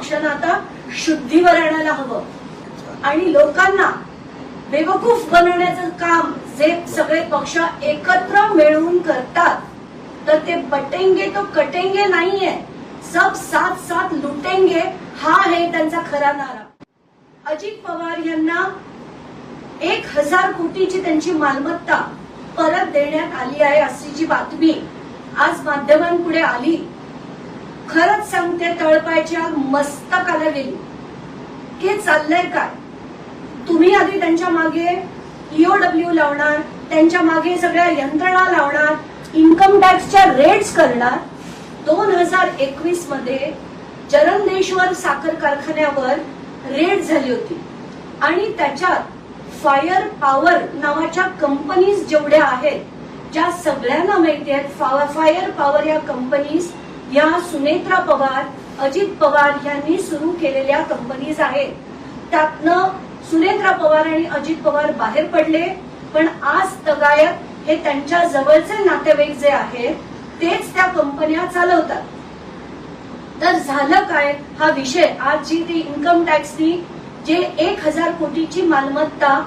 पक्षानं आता शुद्धीवर आणायला हवं. आणि लोकांना बेवकूफ बनवण्याचं काम जे सगळे पक्ष एकत्र मिळवून करतात तर ते बटेंगे तो कटेंगे नाहीये. सब साथ साथ लुटेंगे हा आहे त्यांचा खरा नारा. अजित पवार यांना एक हजार कोटीची त्यांची मालमत्ता परत देण्यात आली आहे अशी जी बातमी आज माध्यमांपुढे आली खरंच सांगते तळपायच्या मस्तकाला गेली. हे चाललंय काय? तुम्ही आधी त्यांच्या मागे ईओडब्ल्यू लावणार त्यांच्या मागे सगळ्या यंत्रणा लावणार इन्कम टॅक्सच्या रेट्स करणार. दोन हजार एकवीसमध्ये जरंदेश्वर साखर कारखान्यावर रेड झाली होती. आणि त्याच्यात फायर पॉवर नावाच्या कंपनीज जेवढ्या आहेत ज्या सगळ्यांना माहिती आहेत फायर पॉवर या कंपनीज या सुनेत्रा पवार अजित पवार यांनी सुरू केलेल्या कंपनीज आहेत. त्यातनं सुनेत्रा पवार आणि अजित पवार बाहेर पडले पण आज तगायत हे त्यांच्या जवळचे नातेवाईक जे आहेत तेच त्या कंपन्या चालवतात. तर झालं काय? हा विषय आज जी ती इन्कम टॅक्सनी जे एक हजार कोटीची मालमत्ता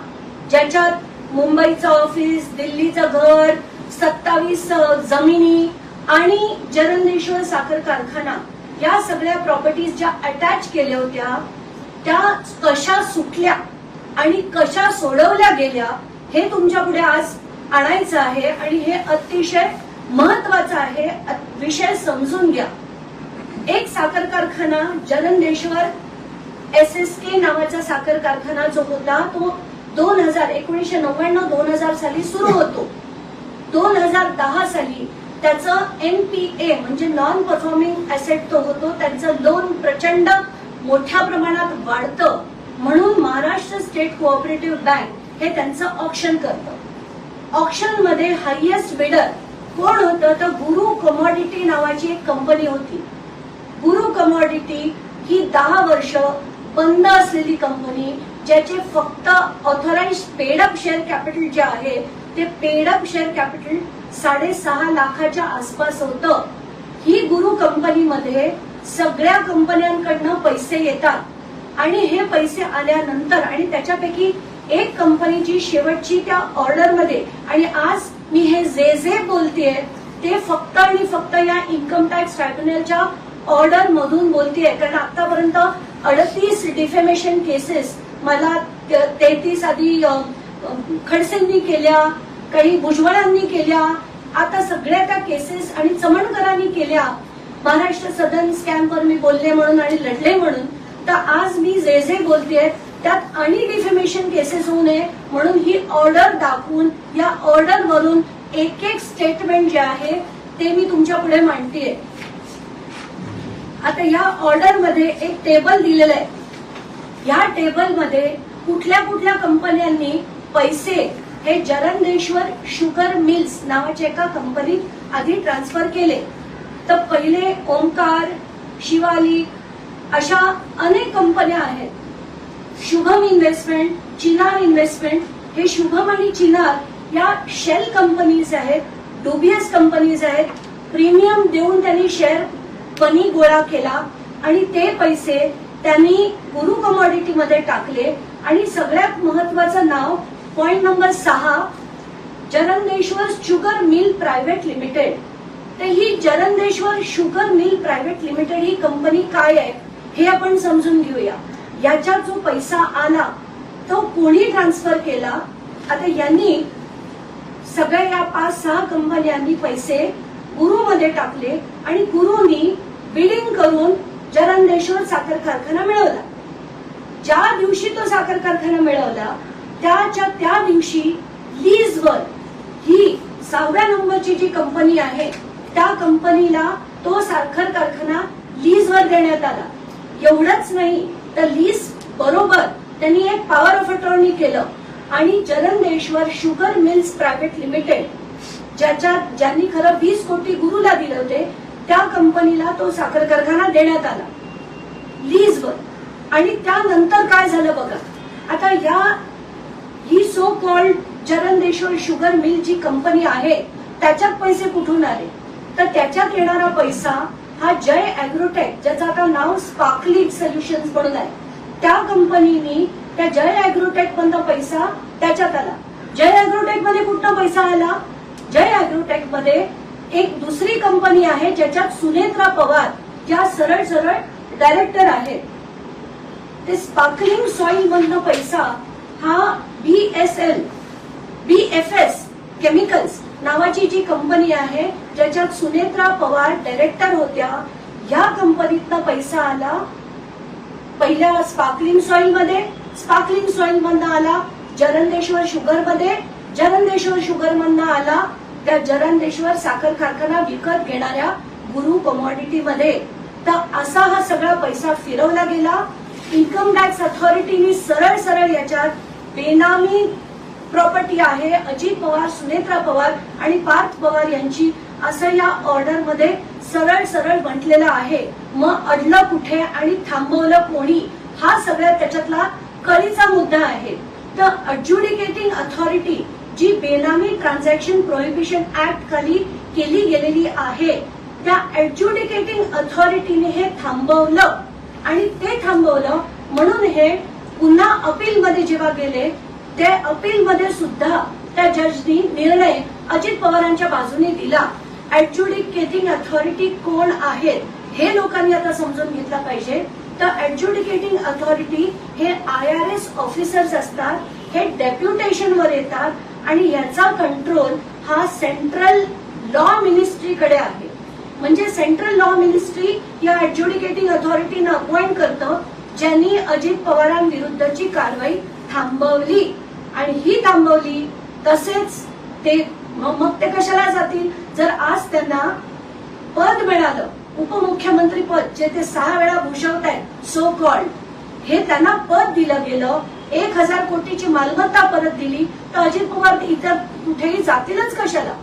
ज्याच्यात मुंबईचं ऑफिस दिल्लीचं घर सत्तावीस जमिनी आणि जरंदेश्वर साखर कारखाना या सगळ्या प्रॉपर्टीज ज्या अटॅच केल्या होत्या त्या कशा सुटल्या आणि कशा सोडवल्या गेल्या हे तुमच्यापुढे आज आणायचं आहे आणि हे अतिशय महत्वाचं आहे विषय समजून घ्या. एक साखर कारखाना जरंदेश्वर एस एस के नावाचा साखर कारखाना जो होता तो दोन हजार एकोणीशे नव्याण्णव दोन हजार साली सुरू होतो. दोन हजार दहा साली त्याचं एम पी ए म्हणजे नॉन परफॉर्मिंग ऍसेट तो होतो त्यांचं लोन प्रचंड मोठ्या प्रमाणात वाढतं. म्हणून महाराष्ट्र स्टेट कोऑपरेटिव्ह बँक हे त्यांचं ऑप्शन करतं. ऑप्शनमध्ये हायएस्ट बिडर कोण होतं? तर गुरु कमॉडिटी नावाची एक कंपनी होती. गुरु कमॉडिटी ही दहा वर्ष बंद असलेली कंपनी ज्याचे फक्त ऑथोराइज पेडअप शेअर कॅपिटल जे आहे ते पेडअप शेअर कॅपिटल साडेसहा लाखाच्या आसपास होतं. ही गुरु कंपनीमध्ये सगळ्या कंपन्यांकडनं पैसे येतात. आणि हे पैसे आल्यानंतर आणि त्याच्यापैकी एक कंपनीची शेवटची त्या ऑर्डरमध्ये आणि आज मी हे जे जे बोलतेय ते फक्त आणि फक्त या इन्कम टॅक्स ट्रायब्युनलच्या ऑर्डर मधून बोलतेय. कारण आतापर्यंत अडतीस डिफेमेशन केसेस मला तेहतीस आधी खडसेंनी केल्या काही भुजबळांनी केल्या आता सगळ्या त्या केसेस आणि चमणकरांनी केल्या. महाराष्ट्र सदन स्कॅमवर मी बोलले म्हणून आणि लढले म्हणून. तर आज मी जे जे बोलतेय त्यात आणि डिफेमेशन केसेस होऊ नये म्हणून ही ऑर्डर दाखवून या ऑर्डर वरून एक एक स्टेटमेंट जे आहे ते मी तुमच्यापुढे मांडतेय. आता या ऑर्डरमध्ये एक टेबल दिलेलं आहे. या टेबलमध्ये कुठल्या कुठल्या कंपन्यांनी पैसे हे जरंदेश्वर शुगर मिल्स नावाच्या एका कंपनीत आधी ट्रान्सफर केले. तर पहिले ओंकार शिवालिक अशा अनेक कंपन्या आहेत. शुभम इन्व्हेस्टमेंट चिनार इन्व्हेस्टमेंट हे शुभम आणि चिनार या शेल कंपनीज आहेत डुबियस कंपनीज आहेत. प्रीमियम देऊन त्यांनी शेअर पनी गोळा केला आणि ते पैसे त्यांनी गुरु कमॉडिटी मध्ये टाकले आणि सगळ्यात महत्वाचं नाव पॉइंट नंबर सहा Jarandeshwar sugar mill private limited तर ही Jarandeshwar sugar mill private limited ही कंपनी काय आहे हे आपण समजून घेऊया. याच्यात जो पैसा आला तो कोणी ट्रान्सफर केला? आता यांनी सगळ्या या पाच सहा कंपन्यांनी पैसे गुरुमध्ये टाकले आणि गुरुनी बिलिंग करून जरंदेश्वर साखर कारखाना मिळवला. ज्या दिवशी तो साखर कारखाना मिळवला त्याच्या त्या दिवशी लीजवर ही सहाव्या नंबरची जी कंपनी आहे त्या कंपनीला तो साखर कारखाना लीजवर देण्यात आला. एवढंच नाही तर लीज बरोबर त्यांनी एक पॉवर ऑफ अटॉर्नी केलं आणि Jarandeshwar sugar mills private limited ज्याच्या ज्यांनी खरं वीस कोटी गुरुला दिले होते त्या कंपनीला तो साखर कारखाना देण्यात आला. लीजवर. आणि त्यानंतर काय झालं बघा? आता या ही so called Jarandeshwar sugar mill जी कंपनी आहे त्याच्यात पैसे कुठून आले? तर त्याच्यात येणारा पैसा हा जय अॅग्रोटेक ज्याचं आता नाव स्पार्कली सोल्युशन्स म्हणून आहे. त्या कंपनीनी त्या जय अॅग्रोटेक मधला पैसा त्याच्यात आला. जय अॅग्रोटेकमध्ये कुठला पैसा आला? जय अॅग्रोटेकमध्ये एक दुसरी कंपनी आहे ज्याच्यात सुनेत्रा पवार या सरळ सरळ डायरेक्टर आहेत. ते स्पार्कलिंग सॉइल मधन पैसा हा बीएसएल एस केमिकल्स नावाची जी कंपनी आहे ज्याच्यात सुनेत्रा पवार डायरेक्टर होत्या या कंपनीतनं पैसा आला. पहिल्या स्पार्कलिंग सॉइलमध्ये स्पार्कलिंग सॉइल मधनं आला जरंदेश्वर शुगरमध्ये जरंदेश्वर शुगर मधनं आला त्या जरंदेश्वर साखर कारखाना विकत घेणाऱ्या गुरु कमॉडिटी मध्ये. तर असा हा सगळा पैसा फिरवला गेला. इन्कम टॅक्स अथॉरिटीनी सरळ सरळ याच्यात बेनामी प्रॉपर्टी आहे. अजित पवार सुनेत्रा पवार आणि पार्थ पवार यांची असं या ऑर्डरमध्ये सरळ सरळ म्हटलेलं आहे. मग अडलं कुठे आणि थांबवलं कोणी? हा सगळ्या त्याच्यातला कळीचा मुद्दा आहे. तर अड्ज्युडिकेटिंग अथॉरिटी जी बेनामी ट्रान्झॅक्शन प्रोहिबिशन ऍक्ट खाली केली गेलेली आहे त्या ऍडज्युडिकेटिंग अथॉरिटीने हे थांबवलं. आणि ते थांबवलं म्हणून हे पुन्हा अपील मध्ये जेव्हा गेले ते अपील मध्ये सुद्धा त्या जजनी निर्णय अजित पवारांच्या बाजूने दिला. ऍडज्युडिकेटिंग अथॉरिटी कोण आहेत हे लोकांनी आता समजून घेतलं पाहिजे. तर ऍडज्युडिकेटिंग अथॉरिटी हे आय आर एस ऑफिसर्स असतात हे डेप्युटेशन वर येतात आणि याचा कंट्रोल हा सेंट्रल लॉ मिनिस्ट्रीकडे आहे. म्हणजे सेंट्रल लॉ मिनिस्ट्री या ऍडज्युडिकेटिंग अथॉरिटीनं अपॉइंट करतं ज्यांनी अजित पवारांविरुद्धची कारवाई थांबवली. आणि ही थांबवली तसेच ते मग मग ते कशाला जातील? जर आज त्यांना पद मिळालं उपमुख्यमंत्री पद जे ते सहा वेळा भूषवत आहेत सो कॉल्ड हे त्यांना पद दिलं गेलं एक हजार कोटीची मालमत्ता परत दिली तर अजित पवार इतर कुठेही जातीलच कशाला?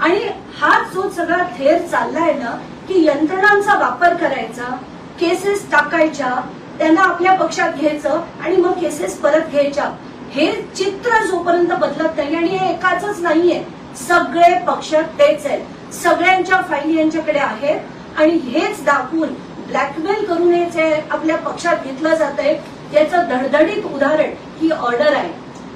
आणि हा जो सगळा थेर चाललाय ना की यंत्रणांचा वापर करायचा केसेस टाकायच्या त्यांना आपल्या पक्षात घ्यायचं आणि मग केसेस परत घ्यायच्या हे चित्र जोपर्यंत बदलत नाही आणि हे एकाच नाहीये. सगळे पक्ष तेच आहेत. सगळ्यांच्या फाईली यांच्याकडे आहेत. आणि हेच दाखवून ब्लॅकमेल करून हे आपल्या पक्षात घेतलं जात आहे याचं धडधडीत उदाहरण ही ऑर्डर आहे.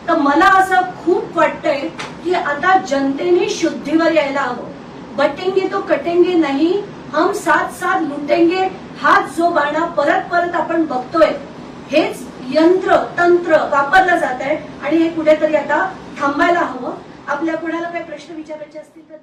तर मला असं खूप वाटतंय की आता जनतेने शुद्धीवर यायला हवं. बटेंगे तो कटेंगे नाही हम साथ साथ लुटेंगे हाच जो बाणा परत परत आपण बघतोय. हेच यंत्र तंत्र वापरलं जात आहे आणि हे कुठेतरी आता थांबायला हवं. आपल्या कोणाला काही प्रश्न विचारायचे असतील तर